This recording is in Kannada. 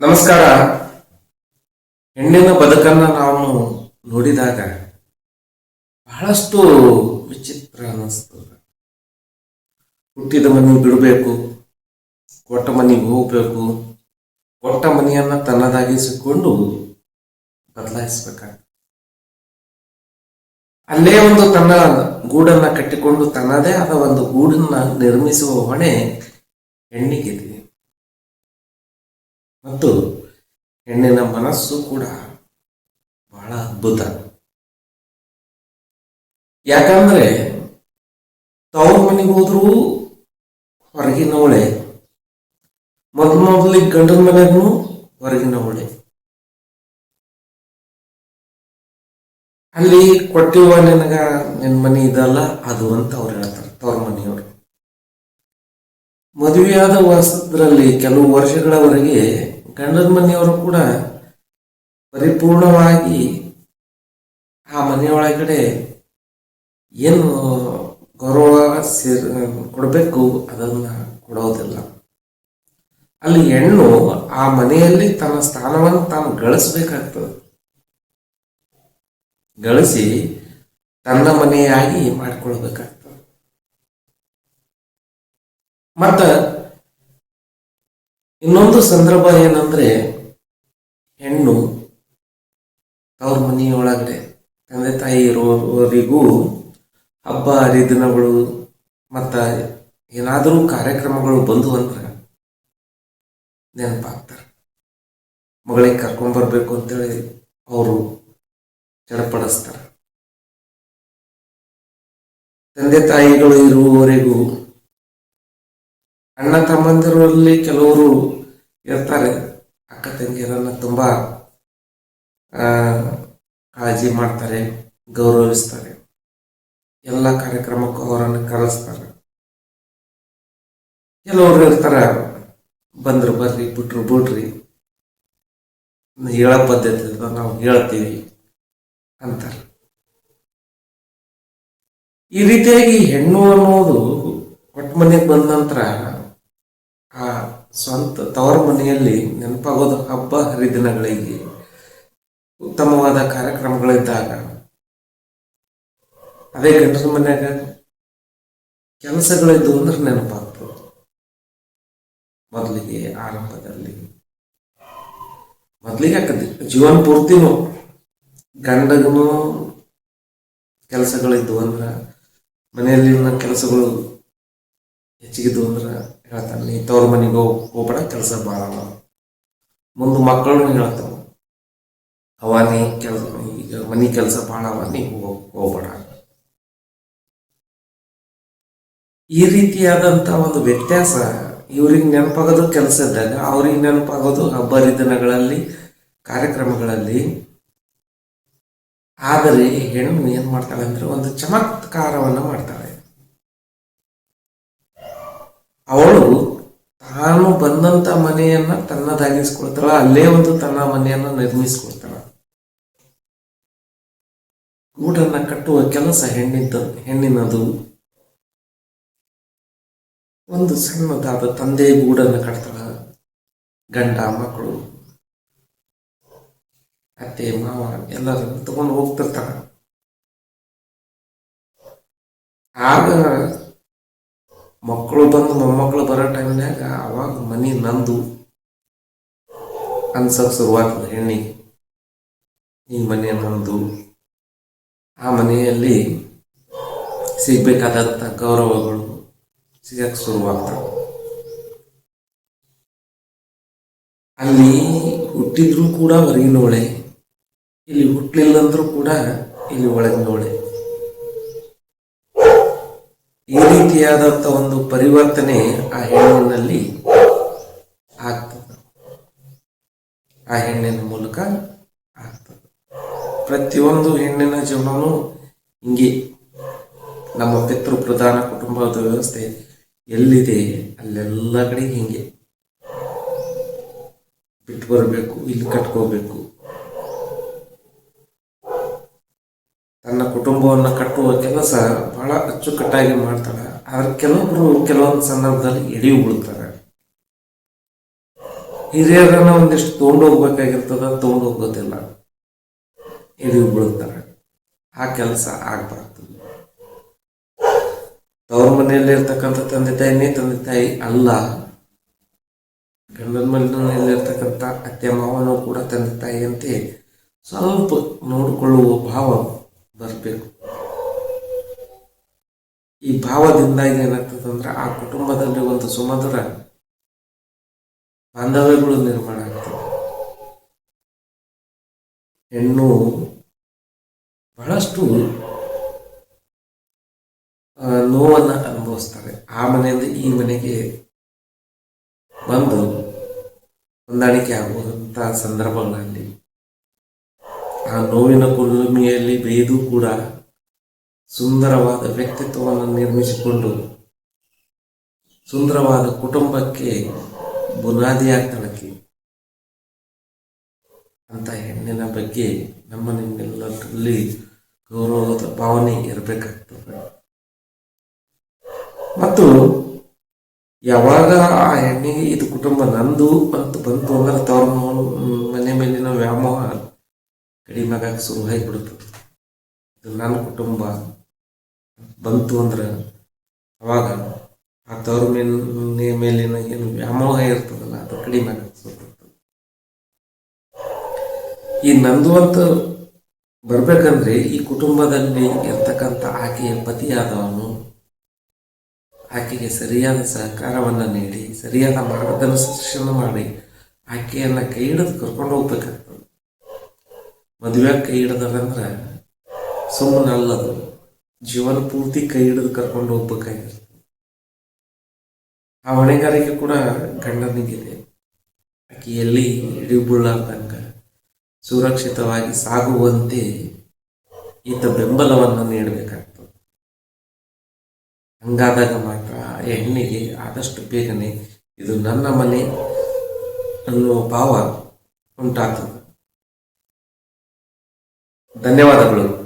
ನಮಸ್ಕಾರ. ಹೆಣ್ಣಿನ ಬದುಕನ್ನ ನಾವು ನೋಡಿದಾಗ ಬಹಳಷ್ಟು ವಿಚಿತ್ರ ಅನ್ನಿಸ್ತದ ಹುಟ್ಟಿದ ಮನೆ ಬಿಡಬೇಕು, ಕೊಟ್ಟ ಮನೆಗೆ ಹೋಗ್ಬೇಕು, ಕೊಟ್ಟ ಮನೆಯನ್ನ ತನ್ನದಾಗಿಸಿಕೊಂಡು ಬದಲಾಯಿಸ್ಬೇಕಾಗ್ತದೆ. ಅಲ್ಲೇ ಒಂದು ತನ್ನ ಗೂಡನ್ನ ಕಟ್ಟಿಕೊಂಡು ತನ್ನದೇ ಆದ ಒಂದು ಗೂಡನ್ನ ನಿರ್ಮಿಸುವ ಹೊಣೆ ಹೆಣ್ಣಿಗಿದೆ. ಮತ್ತು ಹೆಣ್ಣಿನ ಮನಸ್ಸು ಕೂಡ ಬಹಳ ಅದ್ಭುತ. ಯಾಕಂದ್ರೆ ತವ್ರ ಮನೆಗೆ ಹೋದ್ರೂ ಹೊರಗಿನವಳೆ ಮೊದಲು ಮೊದಲಿಗೆ ಗಂಡನ ಮನೆಗೂ ಹೊರಗಿನವಳೆ ಅಲ್ಲಿ ಕೊಟ್ಟಿವ ನಿನಗ ನಿನ್ ಮನೆ ಇದಲ್ಲ, ಅದು ಅಂತ ಅವ್ರು ಹೇಳ್ತಾರೆ, ತವ್ರ ಮನೆಯವರು. ಮದುವೆಯಾದ ವರ್ಷದ್ರಲ್ಲಿ, ಕೆಲವು ವರ್ಷಗಳವರೆಗೆ ಗಂಡನ ಮನೆಯವರು ಕೂಡ ಪರಿಪೂರ್ಣವಾಗಿ ಆ ಮನೆಯೊಳಗಡೆ ಏನು ಗೌರವ ಸೇರ್, ಕೊಡಬೇಕು ಅದನ್ನ ಕೊಡೋದಿಲ್ಲ. ಅಲ್ಲಿ ಹೆಣ್ಣು ಆ ಮನೆಯಲ್ಲಿ ತನ್ನ ಸ್ಥಾನವನ್ನು ತಾನು ಗಳಿಸ್ಬೇಕಾಗ್ತದೆ. ಗಳಿಸಿ ತನ್ನ ಮನೆಯಾಗಿ ಮಾಡಿಕೊಳ್ಬೇಕಾಗ್ತದೆ. ಮತ್ತ ಇನ್ನೊಂದು ಸಂದರ್ಭ ಏನಂದ್ರೆ ಹೆಣ್ಣು ತವ್ರ ಮನೆಯೊಳಗಡೆ, ತಂದೆ ತಾಯಿ ಇರೋವರಿಗೂ ಹಬ್ಬ, ಹರಿದಿನಗಳು ಮತ್ತ ಏನಾದರೂ ಕಾರ್ಯಕ್ರಮಗಳು ಬಂದು ಅಂದ್ರೆ ನೆನಪಾಗ್ತಾರೆ. ಮಗಳಿಗೆ ಕರ್ಕೊಂಡ್ಬರ್ಬೇಕು ಅಂತೇಳಿ ಅವರು ಚಡಪಡಿಸ್ತಾರೆ. ತಂದೆ ತಾಯಿಗಳು ಇರುವವರೆಗೂ ಅಣ್ಣ ತಮ್ಮಂದಿರಲ್ಲಿ ಕೆಲವರು ಇರ್ತಾರೆ. ಅಕ್ಕ ತಂಗಿಯರನ್ನ ತುಂಬಾ ಕಾಳಜಿ ಮಾಡ್ತಾರೆ, ಗೌರವಿಸ್ತಾರೆ. ಎಲ್ಲ ಕಾರ್ಯಕ್ರಮಕ್ಕೂ ಅವರನ್ನು ಕರೆಸ್ತಾರೆ. ಕೆಲವರು ಇರ್ತಾರೆ, ಬಂದ್ರು ಬರ್ರಿ, ಬಿಟ್ರು ಬಿಡ್ರಿ. ಹೇಳೋ ಪದ್ಧತಿ ನಾವು ಹೇಳ್ತೀವಿ ಅಂತಾರೆ. ಈ ರೀತಿಯಾಗಿ ಹೆಣ್ಣು ಅನ್ನೋದು ಒಟ್ಟು ಮನೆಗೆ ಬಂದ ನಂತರ ಸ್ವಂತ ತವರ ಮನೆಯಲ್ಲಿ ನೆನಪಾಗೋದು ಹಬ್ಬ ಹರಿದಿನಗಳಿಗೆ ಉತ್ತಮವಾದ ಕಾರ್ಯಕ್ರಮಗಳಿದ್ದಾಗ. ಅದೇ ಗಂಡನ ಮನೆಯಾಗ ಕೆಲಸಗಳಿದ್ದು ಅಂದ್ರೆ ನೆನಪಾಗ್ತದೆ. ಮೊದಲಿಗೆ ಆರಂಭದಲ್ಲಿ. ಮೊದಲಿಗೆ ಆಕತಿ ಜೀವನ ಪೂರ್ತಿನೂ ಗಂಡಗನು ಕೆಲಸಗಳಿದ್ದು ಅಂದ್ರ ಮನೆಯಲ್ಲಿನ ಕೆಲಸಗಳು ಹೆಚ್ಚಿಗಿದ್ದು ಅಂದ್ರ ಹೇಳ್ತಾನೆ, ನೀ ತವ್ರ ಮನೆಗೆ ಹೋಗ್, ಹೋಗ್ಬೇಡ, ಕೆಲಸ ಭಾಳ ಮುಂದೆ ಮಕ್ಕಳು ಹೇಳ್ತಾವ, ಅವ ನೀ ಕೆಲಸ, ಈಗ ಮನೆ ಕೆಲಸ ಭಾಳ ಅವ, ನೀ ಹೋಗ್, ಹೋಗ್ಬೇಡ. ಈ ರೀತಿಯಾದಂತ ಒಂದು ವ್ಯತ್ಯಾಸ ಇವ್ರಿಗೆ ನೆನಪಾಗೋದು ಕೆಲಸ ಇದ್ದಾಗ, ಅವ್ರಿಗೆ ನೆನಪಾಗೋದು ಹಬ್ಬ ಹರಿದಿನಗಳಲ್ಲಿ ಕಾರ್ಯಕ್ರಮಗಳಲ್ಲಿ. ಆದರೆ ಹೆಣ್ಣು ಏನು ಮಾಡ್ತಾಳೆ ಅಂದ್ರೆ ಒಂದು ಚಮತ್ಕಾರವನ್ನ ಮಾಡ್ತಾಳೆ. ಅವಳು ತಾನು ಬಂದಂತ ಮನೆಯನ್ನ ತನ್ನದಾಗಿಸ್ಕೊಳ್ತಾಳ, ಅಲ್ಲೇ ಒಂದು ತನ್ನ ಮನೆಯನ್ನ ನಿರ್ಮಿಸ್ಕೊಳ್ತಾಳ. ಗೂಡನ್ನ ಕಟ್ಟುವ ಕೆಲಸ ಹೆಣ್ಣಿದ್ದ, ಹೆಣ್ಣಿನದು. ಒಂದು ಸಣ್ಣದಾದ ತಂದೆ ಗೂಡನ್ನ ಕಟ್ತಾಳ, ಗಂಡ, ಮಕ್ಕಳು. ಅತ್ತೆ, ಮಾವ ಎಲ್ಲರನ್ನು ತಗೊಂಡು ಹೋಗ್ತಿರ್ತಾಳ. ಆಗ ಮಕ್ಕಳು ಬಂದು ಮೊಮ್ಮಕ್ಕಳು ಬರೋ ಟೈಮ್ನಾಗ ಅವಾಗ ಮನಿ ನಂದು ಅನ್ಸಕ್ ಶುರುವಾಗ್ತದೆ ಹೆಣ್ಣಿಗೆ ಈ ಮನೆ ನಂದು. ಆ ಮನೆಯಲ್ಲಿ ಸಿಗ್ಬೇಕಾದಂಥ ಗೌರವಗಳು ಸಿಗಕ್ ಶುರುವಾಗ್ತವೆ ಅಲ್ಲಿ ಹುಟ್ಟಿದ್ರು ಕೂಡ ಹೊರಗಿನವಳೆ, ಇಲ್ಲಿ ಹುಟ್ಟಲಿಲ್ಲ ಅಂದ್ರೂ ಕೂಡ ಇಲ್ಲಿ ಒಳಗಿನವಳೆ. ಈ ರೀತಿಯಾದಂತ ಒಂದು ಪರಿವರ್ತನೆ ಆ ಹೆಣ್ಣಿನಲ್ಲಿ ಆಗ್ತದೆ. ಆ ಹೆಣ್ಣಿನ ಮೂಲಕ ಆಗ್ತದೆ. ಪ್ರತಿಯೊಂದು ಹೆಣ್ಣಿನ ಜೀವನನೂ ಹಿಂಗೆ ನಮ್ಮ ಪಿತೃ ಪ್ರಧಾನ ಕುಟುಂಬದ ವ್ಯವಸ್ಥೆ ಎಲ್ಲಿದೆ, ಅಲ್ಲೆಲ್ಲ ಕಡೆ ಹಿಂಗೆ. ಬಿಟ್ಟು ಬರಬೇಕು, ಇಲ್ಲಿ ಕಟ್ಕೋಬೇಕು. ತನ್ನ ಕುಟುಂಬವನ್ನು ಕಟ್ಟುವ ಕೆಲಸ ಬಹಳ ಅಚ್ಚುಕಟ್ಟಾಗಿ ಮಾಡ್ತಾಳೆ. ಆದ್ರೆ ಕೆಲವೊಬ್ಬರು ಕೆಲವೊಂದು ಸಂದರ್ಭದಲ್ಲಿ ಎಡಿ ಬೀಳ್ತಾರೆ. ಹಿರಿಯರನ್ನ ಒಂದಿಷ್ಟು ತೊಗೊಂಡು ಹೋಗ್ಬೇಕಾಗಿರ್ತದ ತೊಗೊಂಡು ಹೋಗೋದಿಲ್ಲ ಹಿಡಿದು ಬೀಳುತ್ತಾರೆ ಆ ಕೆಲಸ ಆಗ್ಬಾರ್ದು. ತವ್ರ ಮನೆಯಲ್ಲಿ ಇರ್ತಕ್ಕಂಥ ತಂದೆ ತಾಯಿನೇ ತಂದೆ ತಾಯಿ ಅಲ್ಲ. ಗಂಡನ ಮನೆಯಲ್ಲಿ ಇರ್ತಕ್ಕಂಥ ಅತ್ತೆ ಮಾವನೂ ಕೂಡ ತಂದೆ ತಾಯಿ ತಾಯಿಯಂತೆ ಸ್ವಲ್ಪ ನೋಡಿಕೊಳ್ಳುವ ಭಾವ ಬರಬೇಕು. ಭಾವದಿಂದಾಗಿ ಏನಾಗ್ತದಂದ್ರೆ ಆ ಕುಟುಂಬದಲ್ಲಿ ಒಂದು ಸುಮಧುರ ಬಾಂಧವ್ಯಗಳು ನಿರ್ಮಾಣ ಆಗ್ತದೆ ಹೆಣ್ಣು ಬಹಳಷ್ಟು ನೋವನ್ನು ಅನುಭವಿಸ್ತಾರೆ. ಆ ಮನೆಯಿಂದ ಈ ಮನೆಗೆ ಬಂದು ಹೊಂದಾಣಿಕೆ ಆಗುವಂತ ಸಂದರ್ಭಗಳಲ್ಲಿ ಆ ನೋವಿನ ಕುಲುಮೆಯಲ್ಲಿ ಬೇಯ್ದು ಕೂಡ ಸುಂದರವಾದ ವ್ಯಕ್ತಿತ್ವವನ್ನು ನಿರ್ಮಿಸಿಕೊಂಡು ಸುಂದರವಾದ ಕುಟುಂಬಕ್ಕೆ ಬುನಾದಿಯಾಗ್ತಾಳಕ್ಕೆ ಅಂತ ಹೆಣ್ಣಿನ ಬಗ್ಗೆ ನಮ್ಮ ನಿಮ್ಮೆಲ್ಲರಲ್ಲಿ ಗೌರವದ ಭಾವನೆ ಇರಬೇಕಾಗ್ತದೆ. ಮತ್ತು ಯಾವಾಗ ಆ ಹೆಣ್ಣಿಗೆ ಇದು ಕುಟುಂಬ ನಂದು ಅಂತ ಬಂತು ಅಂದ್ರೆ ತವ್ರ ಮನೆ ಮೇಲಿನ ವ್ಯಾಮೋಹ ಕಡಿಮೆ ಆಗಕ್ಕೆ ಶುರು ಆಗಿಬಿಡುತ್ತದೆ. ಇದು ನನ್ನ ಕುಟುಂಬ. ಬಂತು ಅಂದ್ರೆ ಅವಾಗ ಆ ತವ್ರ ಮೇಲಿನ ಮೇಲಿನ ಏನು ವ್ಯಾಮೋಹ ಇರ್ತದಲ್ಲ, ಅದು ಕಡಿಮೆ ಈ ನಂದು ಅಂತ ಬರ್ಬೇಕಂದ್ರೆ ಈ ಕುಟುಂಬದಲ್ಲಿ ಇರ್ತಕ್ಕಂಥ ಆಕೆಯ ಪತಿಯಾದವನು ಆಕೆಗೆ ಸರಿಯಾದ ಸಹಕಾರವನ್ನು ನೀಡಿ, ಸರಿಯಾದ ಮಾರ್ಗದರ್ಶನ ಮಾಡಿ ಆಕೆಯನ್ನ ಕೈ ಹಿಡಿದು ಕರ್ಕೊಂಡು ಹೋಗ್ಬೇಕಾಗ್ತದೆ. ಮದುವೆ ಕೈ ಹಿಡಿದ್ರಂದ್ರೆ ಸುಮ್ಮನೆ ಅಲ್ಲದು ಜೀವನ ಪೂರ್ತಿ ಕೈ ಹಿಡಿದು ಕರ್ಕೊಂಡು ಹೋಗ್ಬೇಕಾಗಿರ್ತದೆ ಆ ಹೊಣೆಗಾರಿಕೆ ಕೂಡ ಗಂಡನಿಗಿದೆ. ಆಕೆ ಎಲ್ಲಿ ಹಿಡಿಬುಳ್ಳಾರ್ದಂಗ ಸುರಕ್ಷಿತವಾಗಿ ಸಾಗುವಂತೆ ಈತ ಬೆಂಬಲವನ್ನು ನೀಡಬೇಕಾಗ್ತದೆ. ಹಂಗಾದಾಗ ಮಾತ್ರ ಆ ಹೆಣ್ಣಿಗೆ ಆದಷ್ಟು ಬೇಗನೆ ಇದು ನನ್ನ ಮನೆ ಅನ್ನುವ ಭಾವ ಉಂಟಾಗ್ತದೆ. ಧನ್ಯವಾದಗಳು.